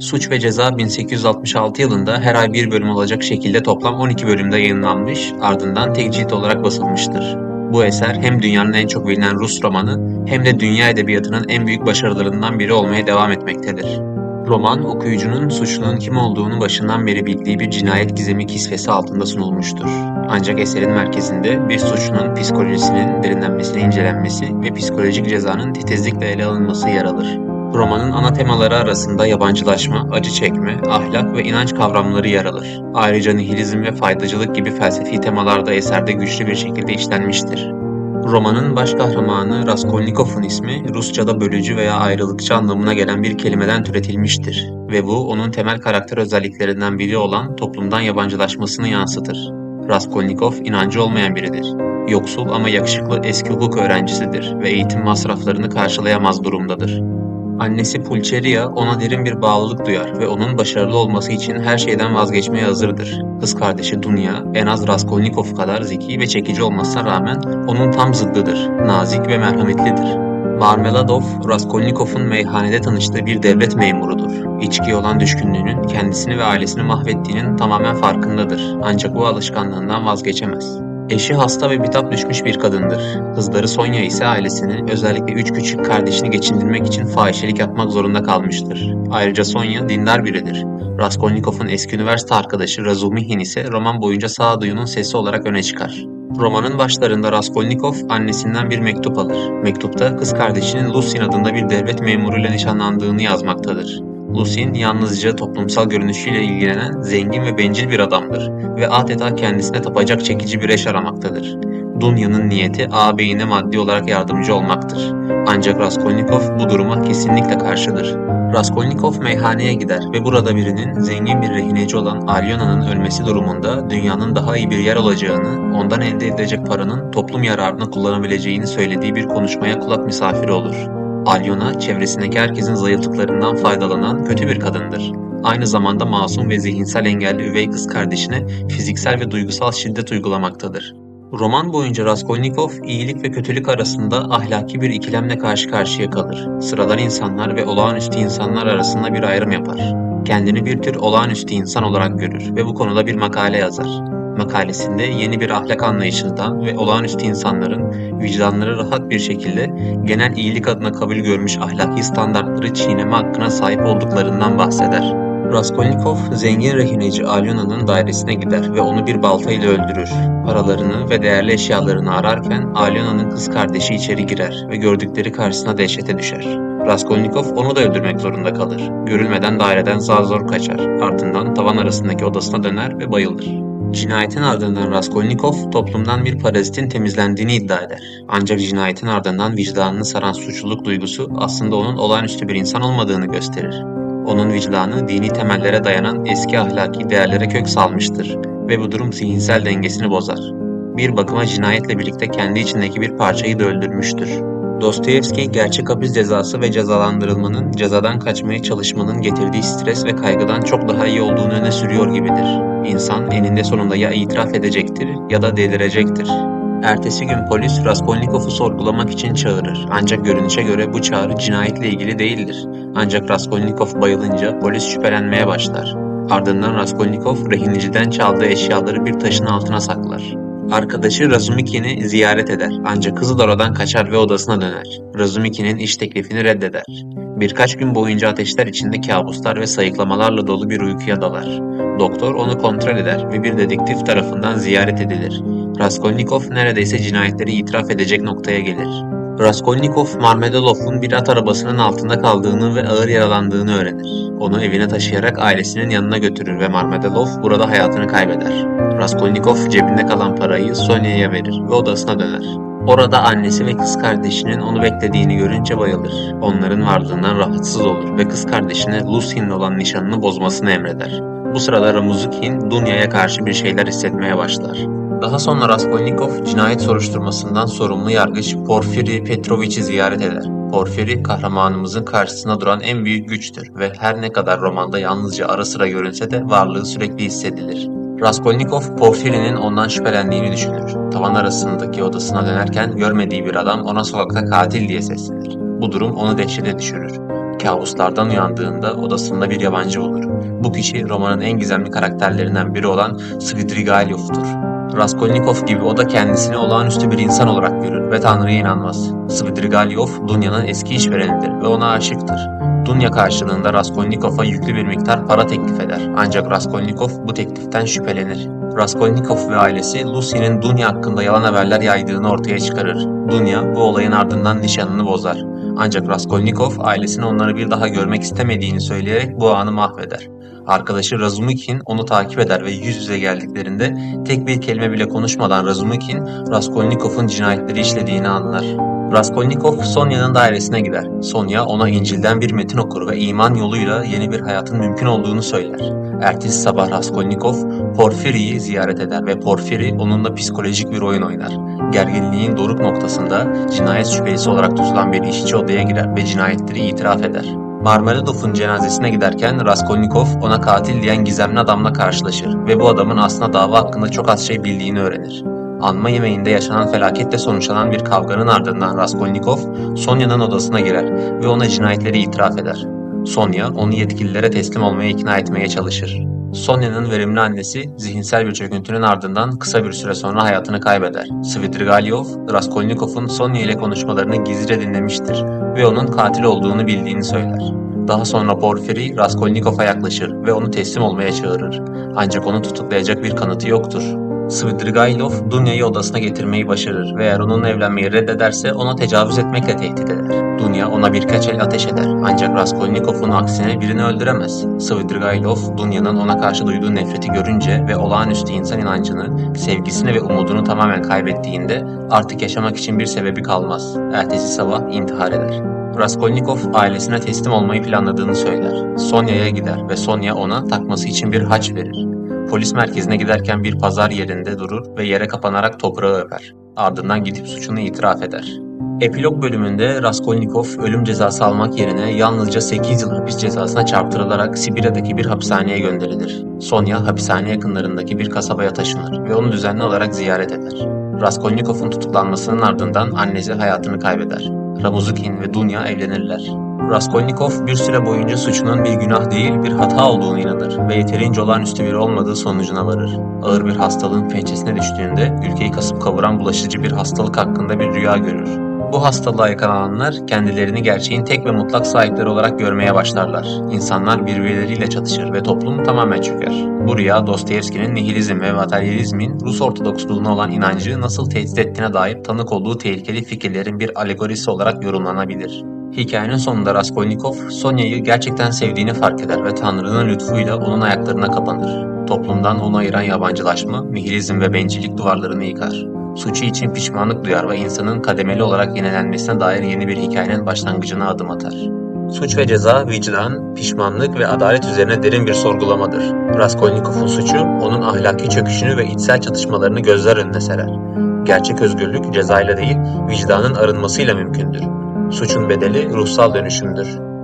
Suç ve Ceza 1866 yılında her ay bir bölüm olacak şekilde toplam 12 bölümde yayınlanmış, ardından tek cilt olarak basılmıştır. Bu eser hem dünyanın en çok bilinen Rus romanı hem de dünya edebiyatının en büyük başarılarından biri olmaya devam etmektedir. Roman, okuyucunun suçlunun kim olduğunu başından beri bildiği bir cinayet gizemi kisvesi altında sunulmuştur. Ancak eserin merkezinde bir suçlunun psikolojisinin derinlenmesine incelenmesi ve psikolojik cezanın titizlikle ele alınması yer alır. Romanın ana temaları arasında yabancılaşma, acı çekme, ahlak ve inanç kavramları yer alır. Ayrıca nihilizm ve faydacılık gibi felsefi temalar da eserde güçlü bir şekilde işlenmiştir. Romanın baş kahramanı Raskolnikov'un ismi Rusça'da bölücü veya ayrılıkçı anlamına gelen bir kelimeden türetilmiştir ve bu onun temel karakter özelliklerinden biri olan toplumdan yabancılaşmasını yansıtır. Raskolnikov inancı olmayan biridir. Yoksul ama yakışıklı eski hukuk öğrencisidir ve eğitim masraflarını karşılayamaz durumdadır. Annesi Pulcheria ona derin bir bağlılık duyar ve onun başarılı olması için her şeyden vazgeçmeye hazırdır. Kız kardeşi Dunya en az Raskolnikov kadar zeki ve çekici olmasına rağmen onun tam zıddıdır. Nazik ve merhametlidir. Marmeladov, Raskolnikov'un meyhanede tanıştığı bir devlet memurudur. İçkiye olan düşkünlüğünün kendisini ve ailesini mahvettiğinin tamamen farkındadır. Ancak bu alışkanlığından vazgeçemez. Eşi hasta ve bitap düşmüş bir kadındır. Kızları Sonya ise ailesini, özellikle üç küçük kardeşini geçindirmek için fahişelik yapmak zorunda kalmıştır. Ayrıca Sonya dindar biridir. Raskolnikov'un eski üniversite arkadaşı Razumihin ise roman boyunca sağduyunun sesi olarak öne çıkar. Romanın başlarında Raskolnikov annesinden bir mektup alır. Mektupta kız kardeşinin Lucien adında bir devlet memuruyla nişanlandığını yazmaktadır. Lucien yalnızca toplumsal görünüşüyle ilgilenen zengin ve bencil bir adamdır ve adeta kendisine tapacak çekici bir eş aramaktadır. Dunya'nın niyeti ağabeyine maddi olarak yardımcı olmaktır. Ancak Raskolnikov bu duruma kesinlikle karşıdır. Raskolnikov meyhaneye gider ve burada birinin zengin bir rehineci olan Alyona'nın ölmesi durumunda dünyanın daha iyi bir yer olacağını, ondan elde edilecek paranın toplum yararına kullanabileceğini söylediği bir konuşmaya kulak misafiri olur. Alyona, çevresindeki herkesin zayıflıklarından faydalanan kötü bir kadındır. Aynı zamanda masum ve zihinsel engelli üvey kız kardeşine fiziksel ve duygusal şiddet uygulamaktadır. Roman boyunca Raskolnikov iyilik ve kötülük arasında ahlaki bir ikilemle karşı karşıya kalır. Sıradan insanlar ve olağanüstü insanlar arasında bir ayrım yapar. Kendini bir tür olağanüstü insan olarak görür ve bu konuda bir makale yazar. Makalesinde yeni bir ahlak anlayışından ve olağanüstü insanların vicdanları rahat bir şekilde genel iyilik adına kabul görmüş ahlaki standartları çiğneme hakkına sahip olduklarından bahseder. Raskolnikov, zengin rehineci Alyona'nın dairesine gider ve onu bir baltayla öldürür. Paralarını ve değerli eşyalarını ararken Alyona'nın kız kardeşi içeri girer ve gördükleri karşısına dehşete düşer. Raskolnikov onu da öldürmek zorunda kalır. Görülmeden daireden zar zor kaçar. Ardından tavan arasındaki odasına döner ve bayılır. Cinayetin ardından Raskolnikov toplumdan bir parazitin temizlendiğini iddia eder. Ancak cinayetin ardından vicdanını saran suçluluk duygusu aslında onun olağanüstü bir insan olmadığını gösterir. Onun vicdanı dini temellere dayanan eski ahlaki değerlere kök salmıştır ve bu durum zihinsel dengesini bozar. Bir bakıma cinayetle birlikte kendi içindeki bir parçayı da öldürmüştür. Dostoyevski gerçek hapis cezası ve cezalandırılmanın cezadan kaçmaya çalışmanın getirdiği stres ve kaygıdan çok daha iyi olduğunu öne sürüyor gibidir. İnsan eninde sonunda ya itiraf edecektir ya da delirecektir. Ertesi gün polis Raskolnikov'u sorgulamak için çağırır. Ancak görünüşe göre bu çağrı cinayetle ilgili değildir. Ancak Raskolnikov bayılınca polis şüphelenmeye başlar. Ardından Raskolnikov rehiniciden çaldığı eşyaları bir taşın altına saklar. Arkadaşı Razumikin'i ziyaret eder ancak kızı da oradan kaçar ve odasına döner. Razumikin'in iş teklifini reddeder. Birkaç gün boyunca ateşler içinde kabuslar ve sayıklamalarla dolu bir uykuya dalar. Doktor onu kontrol eder ve bir dedektif tarafından ziyaret edilir. Raskolnikov neredeyse cinayetleri itiraf edecek noktaya gelir. Raskolnikov, Marmedalov'un bir at arabasının altında kaldığını ve ağır yaralandığını öğrenir. Onu evine taşıyarak ailesinin yanına götürür ve Marmedalov burada hayatını kaybeder. Raskolnikov cebinde kalan parayı Sonya'ya verir ve odasına döner. Orada annesi ve kız kardeşinin onu beklediğini görünce bayılır. Onların varlığından rahatsız olur ve kız kardeşine Lucy'nin olan nişanını bozmasını emreder. Bu sırada Ramuzukin Dunya'ya karşı bir şeyler hissetmeye başlar. Daha sonra Raskolnikov cinayet soruşturmasından sorumlu yargıç Porfiri Petrovich'i ziyaret eder. Porfiri kahramanımızın karşısında duran en büyük güçtür ve her ne kadar romanda yalnızca ara sıra görünse de varlığı sürekli hissedilir. Raskolnikov, Porfiri'nin ondan şüphelendiğini düşünür. Tavan arasındaki odasına dönerken görmediği bir adam ona sokakta katil diye seslenir. Bu durum onu dehşete düşürür. Kabuslardan uyandığında odasında bir yabancı bulur. Bu kişi romanın en gizemli karakterlerinden biri olan Svidrigailov'tur. Raskolnikov gibi o da kendisini olağanüstü bir insan olarak görür ve Tanrı'ya inanmaz. Svidrigailov, Dunya'nın eski işverenidir ve ona aşıktır. Dunya karşılığında Raskolnikov'a yüklü bir miktar para teklif eder. Ancak Raskolnikov bu tekliften şüphelenir. Raskolnikov ve ailesi Lucy'nin Dunya hakkında yalan haberler yaydığını ortaya çıkarır. Dunya bu olayın ardından nişanını bozar. Ancak Raskolnikov ailesine onları bir daha görmek istemediğini söyleyerek bu anı mahveder. Arkadaşı Razumikin onu takip eder ve yüz yüze geldiklerinde tek bir kelime bile konuşmadan Razumikin, Raskolnikov'un cinayetleri işlediğini anlar. Raskolnikov Sonya'nın dairesine gider. Sonya ona İncil'den bir metin okur ve iman yoluyla yeni bir hayatın mümkün olduğunu söyler. Ertesi sabah Raskolnikov Porfiri'yi ziyaret eder ve Porfiri onunla psikolojik bir oyun oynar. Gerginliğin doruk noktasında cinayet şüphelisi olarak tutulan bir işçi odaya girer ve cinayetleri itiraf eder. Marmeladov'un cenazesine giderken Raskolnikov ona katil diyen gizemli adamla karşılaşır ve bu adamın aslında dava hakkında çok az şey bildiğini öğrenir. Anma yemeğinde yaşanan felaketle sonuçlanan bir kavganın ardından Raskolnikov, Sonya'nın odasına girer ve ona cinayetleri itiraf eder. Sonya, onu yetkililere teslim olmaya ikna etmeye çalışır. Sonya'nın verimli annesi, zihinsel bir çöküntünün ardından kısa bir süre sonra hayatını kaybeder. Svidrigailov, Raskolnikov'un Sonya ile konuşmalarını gizlice dinlemiştir ve onun katil olduğunu bildiğini söyler. Daha sonra Porfiri, Raskolnikov'a yaklaşır ve onu teslim olmaya çağırır. Ancak onu tutuklayacak bir kanıtı yoktur. Svidrigailov, Dunya'yı odasına getirmeyi başarır ve eğer onunla evlenmeyi reddederse ona tecavüz etmekle tehdit eder. Dunya ona birkaç el ateş eder ancak Raskolnikov'un aksine birini öldüremez. Svidrigailov, Dunya'nın ona karşı duyduğu nefreti görünce ve olağanüstü insan inancını, sevgisini ve umudunu tamamen kaybettiğinde artık yaşamak için bir sebebi kalmaz. Ertesi sabah intihar eder. Raskolnikov ailesine teslim olmayı planladığını söyler. Sonya'ya gider ve Sonya ona takması için bir haç verir. Polis merkezine giderken bir pazar yerinde durur ve yere kapanarak toprağı öper. Ardından gidip suçunu itiraf eder. Epilog bölümünde Raskolnikov ölüm cezası almak yerine yalnızca 8 yıl hapis cezasına çarptırılarak Sibirya'daki bir hapishaneye gönderilir. Sonya hapishane yakınlarındaki bir kasabaya taşınır ve onu düzenli olarak ziyaret eder. Raskolnikov'un tutuklanmasının ardından annesi hayatını kaybeder. Ramuzukin ve Dunya evlenirler. Raskolnikov bir süre boyunca suçunun bir günah değil bir hata olduğunu inanır ve yeterince olağanüstü biri olmadığı sonucuna varır. Ağır bir hastalığın pençesine düştüğünde ülkeyi kasıp kavuran bulaşıcı bir hastalık hakkında bir rüya görür. Bu hastalığa yakalananlar kendilerini gerçeğin tek ve mutlak sahipleri olarak görmeye başlarlar. İnsanlar birbirleriyle çatışır ve toplum tamamen çöker. Bu rüya Dostoyevski'nin nihilizm ve materyalizmin Rus Ortodoksluğuna olan inancı nasıl tehdit ettiğine dair tanık olduğu tehlikeli fikirlerin bir alegorisi olarak yorumlanabilir. Hikayenin sonunda Raskolnikov, Sonya'yı gerçekten sevdiğini fark eder ve Tanrı'nın lütfuyla onun ayaklarına kapanır. Toplumdan onu ayıran yabancılaşma, nihilizm ve bencillik duvarlarını yıkar. Suçu için pişmanlık duyar ve insanın kademeli olarak yenilenmesine dair yeni bir hikayenin başlangıcına adım atar. Suç ve ceza, vicdan, pişmanlık ve adalet üzerine derin bir sorgulamadır. Raskolnikov'un suçu, onun ahlaki çöküşünü ve içsel çatışmalarını gözler önüne serer. Gerçek özgürlük cezayla değil, vicdanın arınmasıyla mümkündür. Suçun bedeli ruhsal dönüşümdür.